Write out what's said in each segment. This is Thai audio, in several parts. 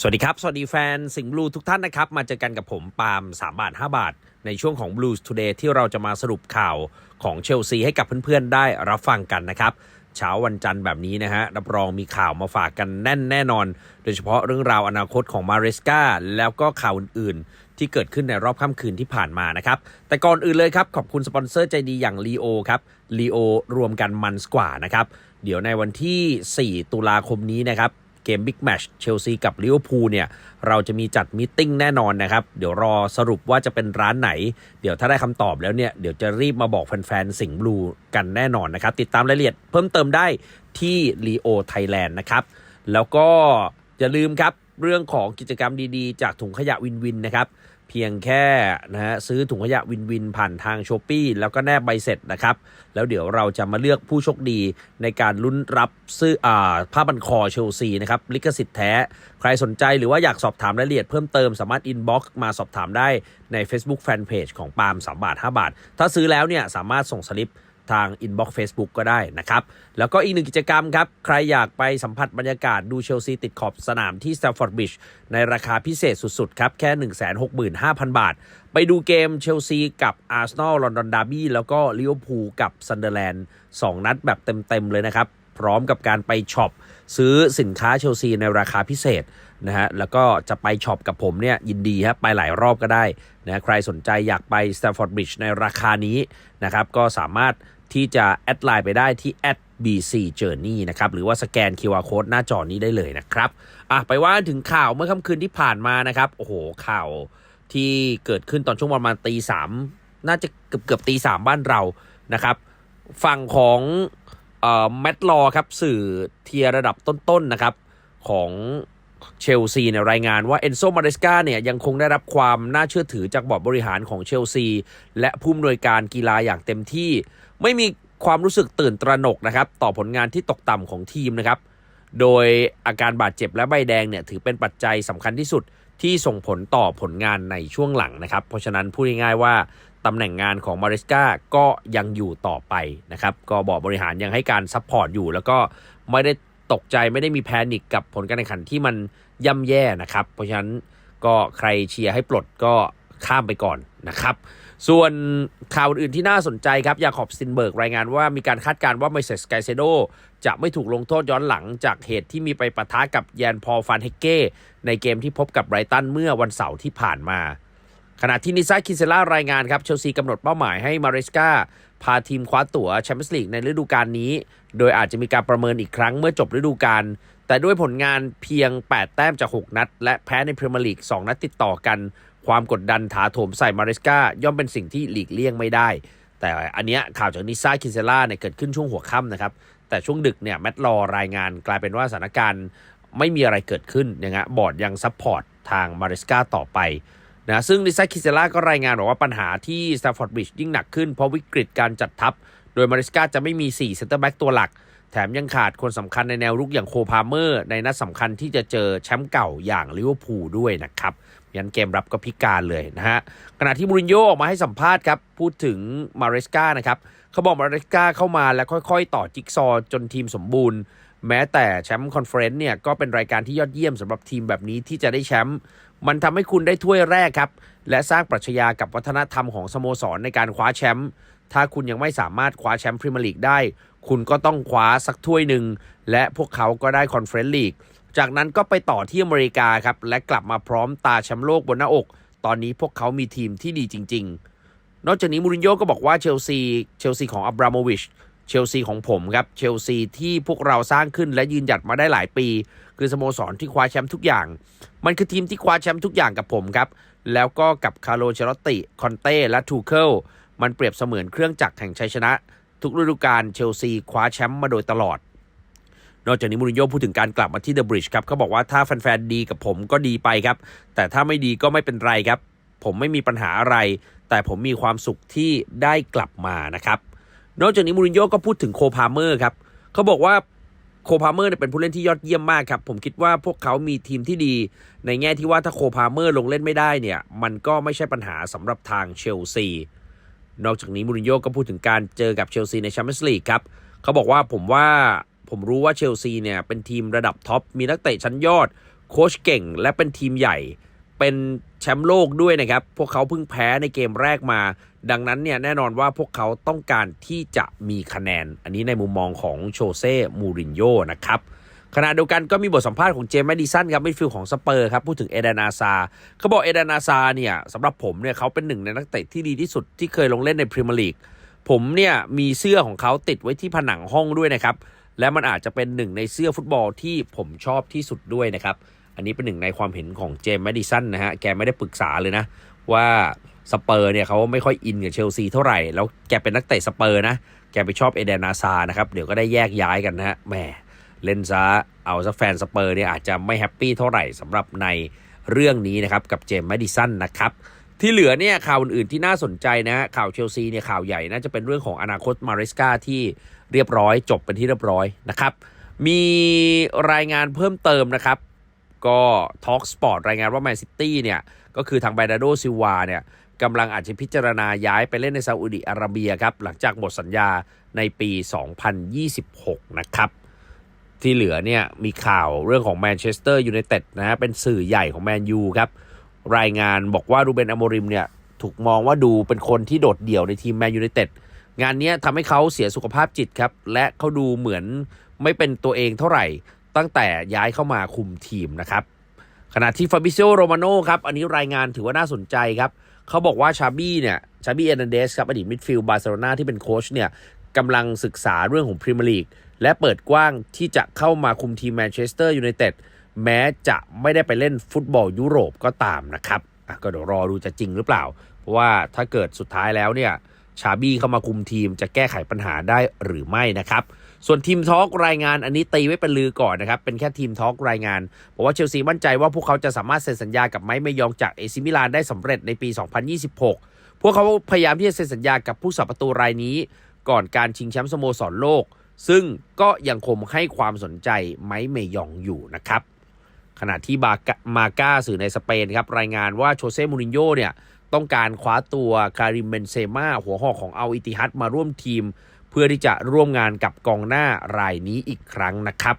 สวัสดีครับ สวัสดีแฟนสิงห์บลูทุกท่านนะครับ มาเจอกันกับผมปาล์ม3 บาท 5 บาท ในช่วงของ Blues Today ที่เราจะมาสรุปข่าวของเชลซีให้กับเพื่อนๆ ได้รับฟังกันนะครับ เช้าวันจันทร์แบบนี้นะฮะ รับรองมีข่าวมาฝากกันแน่นแน่นอน โดยเฉพาะเรื่องราวอนาคตของมาเรสกาแล้วก็ข่าวอื่นๆ ที่เกิดขึ้นในรอบค่ำคืนที่ผ่านมานะครับ แต่ก่อนอื่นเลยครับ ขอบคุณสปอนเซอร์ใจดีอย่าง l ีโอครับ l ีโอรวมกันมันกว่านะครับ เดี๋ยวในวันที่ 4 ตุลาคมนี้นะครับ เกมบิ๊กแมชเชลซีกับลิเวอร์พูลเนี่ยเราจะมีจัดมิทติ้งแน่นอนนะครับเดี๋ยวรอสรุปว่าจะเป็นร้านไหน เดี๋ยวถ้าได้คำตอบแล้วเนี่ยเดี๋ยวจะรีบมาบอกแฟนๆสิงห์บลูกันแน่นอนนะครับติดตามรายละเอียดเพิ่มเติมได้ที่ลีโอไทยแลนด์นะครับแล้วก็อย่าลืมครับเรื่องของกิจกรรมดีๆ จากถุงขยะวินวินนะครับ พียงแค่นะฮะซื้อถุงขยะวินวินผ่านทางช้อปปีแล้วก็แนบใบเสร็จนะครับ แล้วเดี๋ยวเราจะมาเลือกผู้โชคดีในการลุ้นรับซื้ออ่าผ้าบันคอเชลซีนะครับ ลิขสิทธิ์แท้ ใครสนใจหรือว่าอยากสอบถามรายละเอียดเพิ่มเติมสามารถอินบ็อกซ์มาสอบถามได้ใน Facebook Fanpage ของปาล์ม3บาท 5 บาท ถ้าซื้อแล้วเนี่ยสามารถส่งสลิป ทาง Inbox Facebook ก็ได้นะครับ แล้วก็อีกหนึ่งกิจกรรมครับ ใครอยากไปสัมผัสบรรยากาศดูเชลซีติดขอบสนามที่ Stamford Bridge ในราคาพิเศษสุดๆ ครับ แค่ 165,000 บาท ไปดูเกมเชลซีกับอาร์เซนอลลอนดอนดาร์บี้ แล้วก็ลิเวอร์พูลกับซันเดอร์แลนด์2นัดแบบเต็ม ๆ เลยนะครับ พร้อมกับการไปช็อปซื้อสินค้าเชลซีในราคาพิเศษนะฮะแล้วก็จะไปช็อปกับผมเนี่ยยินดีครับไปหลายรอบก็ได้นะใครสนใจอยากไป Stamford Bridge ในราคานี้นะครับก็สามารถ ที่จะแอดไลน์ไปได้ที่ @bc journey นะครับ หรือว่าสแกน QR code หน้าจอนี้ได้เลยนะครับ อะไปว่าถึงข่าวเมื่อค่ำคืนที่ผ่านมานะครับ โอ้โห ข่าวที่เกิดขึ้นตอนช่วงประมาณตีสามน่าจะเกือบเกือบตีสามบ้านเรานะครับ ฝั่งของแมตลอครับ สื่อเทียร์ระดับต้นๆนะครับ ของ เชลซีเนี่ยรายงานว่าเอนโซมาเรสกาเนี่ยยังคงได้รับความน่าเชื่อถือจากบอร์ดบริหารของเชลซี และผู้อำนวยการกีฬาอย่างเต็มที่ ไม่มีความรู้สึกตื่นตระหนกนะครับต่อผลงานที่ตกต่ำของทีมนะครับโดยอาการบาดเจ็บและใบแดงเนี่ยถือเป็นปัจจัยสำคัญที่สุดที่ส่งผลต่อผลงานในช่วงหลังนะครับ เพราะฉะนั้นพูดง่ายๆว่าตำแหน่งงานของมาริสกาก็ยังอยู่ต่อไปนะครับ ก็บอกบริหารยังให้การซัพพอร์ตอยู่ แล้วก็ไม่ได้ ตกใจไม่ได้มีแพนิคกับผลการแข่งขันที่มันย่ำแย่นะครับ เพราะฉะนั้นก็ใครเชียร์ให้ปลดก็ข้ามไปก่อนนะครับ ส่วนข่าวอื่นที่น่าสนใจครับ ยาขอบสตินเบิร์กรายงานว่ามีการคาดการณ์ว่าไมเซสไกเซโดจะไม่ถูกลงโทษย้อนหลังจากเหตุที่มีไปปะทะกับแยนพอลฟานเฮเก้ในเกมที่พบกับไบรตันเมื่อวันเสาร์ที่ผ่านมา ขณะที่นิซาคิเซล่ารายงานครับเชลซีกำหนดเป้าหมายให้มาเรสกา พาทีมคว้าตั๋วแชมเปี้ยนส์ลีกในฤดูกาลนี้ โดยอาจจะมีการประเมินอีกครั้งเมื่อจบฤดูกาล แต่ด้วยผลงานเพียง 8 แต้มจาก 6 นัด และแพ้ในพรีเมียร์ลีก 2 นัดติดต่อกัน ความกดดันถาโถมใส่มาเรสกาย่อมเป็นสิ่งที่หลีกเลี่ยงไม่ได้ แต่อันเนี้ยข่าวจากนิซ่าคินเซล่าเนี่ยเกิดขึ้นช่วงหัวค่ำนะครับ แต่ช่วงดึกเนี่ยแมตต์ลอรายงานกลายเป็นว่าสถานการณ์ไม่มีอะไรเกิดขึ้นนะฮะบอร์ดยังซัพพอร์ตทางมาเรสกาต่อไป นะซึ่งนิซ่าคิเซล่าก็รายงานบอกว่าปัญหาที่สแตฟอร์ดบริดจ์ยิ่งหนักขึ้นเพราะวิกฤตการจัดทัพ โดยมาริสกาจะไม่มี4เซนเตอร์แบ็กตัวหลัก แถมยังขาดคนสำคัญในแนวรุกอย่างโคพาเมอร์ ในนัดสำคัญที่จะเจอแชมป์เก่าอย่างลิเวอร์พูลด้วยนะครับยันเกมรับก็พิการเลยนะฮะขณะที่มูรินโญ่ออกมาให้สัมภาษณ์ครับ พูดถึงมาริสกานะครับเขาบอกมาริสกาเข้ามาแล้วค่อย ๆ ต่อจิ๊กซอจนทีมสมบูรณ์ แม้แต่แชมป์คอนเฟอเรนซ์เนี่ยก็เป็นรายการที่ยอดเยี่ยมสำหรับทีมแบบนี้ที่จะได้แชมป์มันทำให้คุณได้ถ้วยแรกครับ และสร้างปรัชญากับวัฒนธรรมของสโมสรในการคว้าแชมป์ถ้าคุณยังไม่สามารถคว้าแชมป์พรีเมียร์ลีกได้ คุณก็ต้องคว้าสักถ้วยหนึ่ง และพวกเขาก็ได้คอนเฟอเรนซ์ลีกจากนั้นก็ไปต่อที่อเมริกาครับ และกลับมาพร้อมตาแชมป์โลกบนหน้าอก ตอนนี้พวกเขามีทีมที่ดีจริง ๆ นอกจากนี้มูรินโญ่ก็บอกว่าเชลซีเชลซีของอับราโมวิช เชลซีของผมครับเชลซีที่พวกเราสร้างขึ้นและยืนหยัดมาได้หลายปี คือสโมสรที่คว้าแชมป์ทุกอย่าง มันคือทีมที่คว้าแชมป์ทุกอย่างกับผมครับ แล้วก็กับคาร์โลเชลตติคอนเต้และทูเคิลมันเปรียบเสมือนเครื่องจักรแห่งชัยชนะ ทุกฤดูกาลเชลซีคว้าแชมป์มาโดยตลอด นอกจากนี้มูรินโญ่พูดถึงการกลับมาที่เดอะบริดจ์ครับเขาบอกว่าถ้าแฟนๆดีกับผมก็ดีไปครับ แต่ถ้าไม่ดีก็ไม่เป็นไรครับ ผมไม่มีปัญหาอะไร แต่ผมมีความสุขที่ได้กลับมานะครับ นอกจากนี้มูรินโญ่ก็พูดถึงโคพาเมอร์ครับเขาบอกว่าโคพาเมอร์เป็นผู้เล่นที่ยอดเยี่ยมมากครับ ผมคิดว่าพวกเขามีทีมที่ดี ในแง่ที่ว่าถ้าโคพาเมอร์ลงเล่นไม่ได้เนี่ย มันก็ไม่ใช่ปัญหาสำหรับทางเชลซี นอกจากนี้มูรินโญ่ก็พูดถึงการเจอกับเชลซีในแชมเปี้ยนส์ลีกครับเขาบอกว่าผมว่าผมรู้ว่าเชลซีเนี่ยเป็นทีมระดับท็อปมีนักเตะชั้นยอด โค้ชเก่ง และเป็นทีมใหญ่เป็น แชมป์โลกด้วยนะครับ พวกเขาเพิ่งแพ้ในเกมแรกมา ดังนั้นเนี่ยแน่นอนว่าพวกเขาต้องการที่จะมีคะแนน อันนี้ในมุมมองของโชเซ่ มูรินโญ่นะครับขณะเดียวกันก็มีบทสัมภาษณ์ของเจมส์แมดิสันครับมิดฟิลของสเปอร์ครับ พูดถึงเอเดนอาซาเขาบอกเอเดนอาซาเนี่ยสำหรับผมเนี่ยเขาเป็นหนึ่งในนักเตะที่ดีที่สุดที่เคยลงเล่นในพรีเมียร์ลีกผมเนี่ยมีเสื้อของเขาติดไว้ที่ผนังห้องด้วยนะครับ และมันอาจจะเป็นหนึ่งในเสื้อฟุตบอลที่ผมชอบที่สุดด้วยนะครับ อันนี้เป็นหนึ่งในความเห็นของเจมส์แมดิสันนะฮะ แกไม่ได้ปรึกษาเลยนะ ว่าสเปอร์เนี่ยเขาไม่ค่อยอินกับเชลซีเท่าไหร่ แล้วแกเป็นนักเตะสเปอร์นะ แกไปชอบเอเดนอาซานะครับ เดี๋ยวก็ได้แยกย้ายกันนะฮะ แหม เล่นซะ เอาซะแฟนสเปอร์เนี่ยอาจจะไม่แฮปปี้เท่าไหร่สำหรับในเรื่องนี้นะครับกับเจมส์แมดิสันนะครับที่เหลือเนี่ยข่าวอื่นๆที่น่าสนใจนะฮะข่าวเชลซีเนี่ยข่าวใหญ่น่าจะเป็นเรื่องของอนาคตมาริสกาที่เรียบร้อยจบเป็นที่เรียบร้อยนะครับมีรายงานเพิ่มเติมนะครับ ก็ Talk Sport รายงานว่าแมนซิตี้เนี่ย ก็คือทางไบดาโดซิวาเนี่ยกำลังอาจจะพิจารณาย้ายไปเล่นในซาอุดิอาระเบียครับ หลังจากหมดสัญญาในปี 2026 นะครับ ที่เหลือเนี่ยมีข่าวเรื่องของแมนเชสเตอร์ยูไนเต็ดนะฮะเป็นสื่อใหญ่ของแมนยูครับ รายงานบอกว่ารูเบนอโมริมเนี่ยถูกมองว่าดูเป็นคนที่โดดเดี่ยวในทีมแมนยูไนเต็ดงานนี้ทำให้เขาเสียสุขภาพจิตครับ และเขาดูเหมือนไม่เป็นตัวเองเท่าไหร่ ตั้งแต่ย้ายเข้ามาคุมทีมนะครับ ขณะที่ฟาบิเซโ o โรมาโน่ครับ อันนี้รายงานถือว่าน่าสนใจครับ เขาบอกว่าชาบี้เนี่ย ชาบี้เอร์นันเดสครับ อดีตมิดฟิลด์บาร์เซโลนาที่เป็นโค้ชเนี่ยกำลังศึกษาเรื่องของพรีเมียร์ลีกและเปิดกว้างที่จะเข้ามาคุมทีมแมนเชสเตอร์ยูไนเต็ดแม้จะไม่ได้ไปเล่นฟุตบอลยุโรปก็ตามนะครับก็เดี๋ยวรอดูจะจริงหรือเปล่า เพราะว่าถ้าเกิดสุดท้ายแล้วเนี่ยชาบี้เข้ามาคุมทีมจะแก้ไขปัญหาได้หรือไม่นะครับ ส่วนทีมทอล์กรายงานอันนี้ตีไว้เป็นลือก่อนนะครับ เป็นแค่ทีมทอล์กรายงานบอกว่าเชลซีมั่นใจว่าพวกเขาจะสามารถเซ็นสัญญากับไม้เมยองจากเอซิมิลานได้สำเร็จในปี 2026 พวกเขาพยายามที่จะเซ็นสัญญากับผู้สับประตูรายนี้ ก่อนการชิงแชมป์สโมสรโลก ซึ่งก็ยังคงให้ความสนใจไม้เมยองอยู่นะครับขณะที่บากามาก้าสื่อในสเปนครับรายงานว่าโชเซ่มูรินโญ่เนี่ยต้องการคว้าตัวการิมเบนเซม่าหัวหอกของอัลอิติฮัดมาร่วมทีม พื่อที่จะร่วมงานกับกองหน้ารายนี้อีกครั้งนะครับ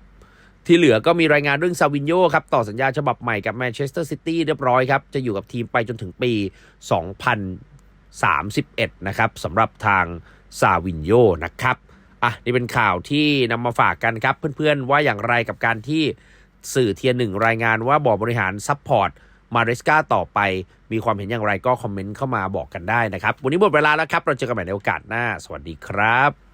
ที่เหลือก็มีรายงานเรื่องซาวินโยครับ ต่อสัญญาฉบับใหม่กับแมนเชสเตอร์ซิตี้เรียบร้อยครับ จะอยู่กับทีมไปจนถึงปี 2031 นะครับสำหรับทางซาวินโยนะครับ อะ นี่เป็นข่าวที่นำมาฝากกันครับ เพื่อนๆ ว่าอย่างไรกับการที่สื่อเทียนหนึ่งรายงานว่าบอร์ดบริหารซัพพอร์ตมาเรสกาต่อไป มีความเห็นอย่างไรก็คอมเมนต์เข้ามาบอกกันได้นะครับ วันนี้หมดเวลาแล้วครับ เราเจอกันใหม่ในโอกาสหน้า สวัสดีครับ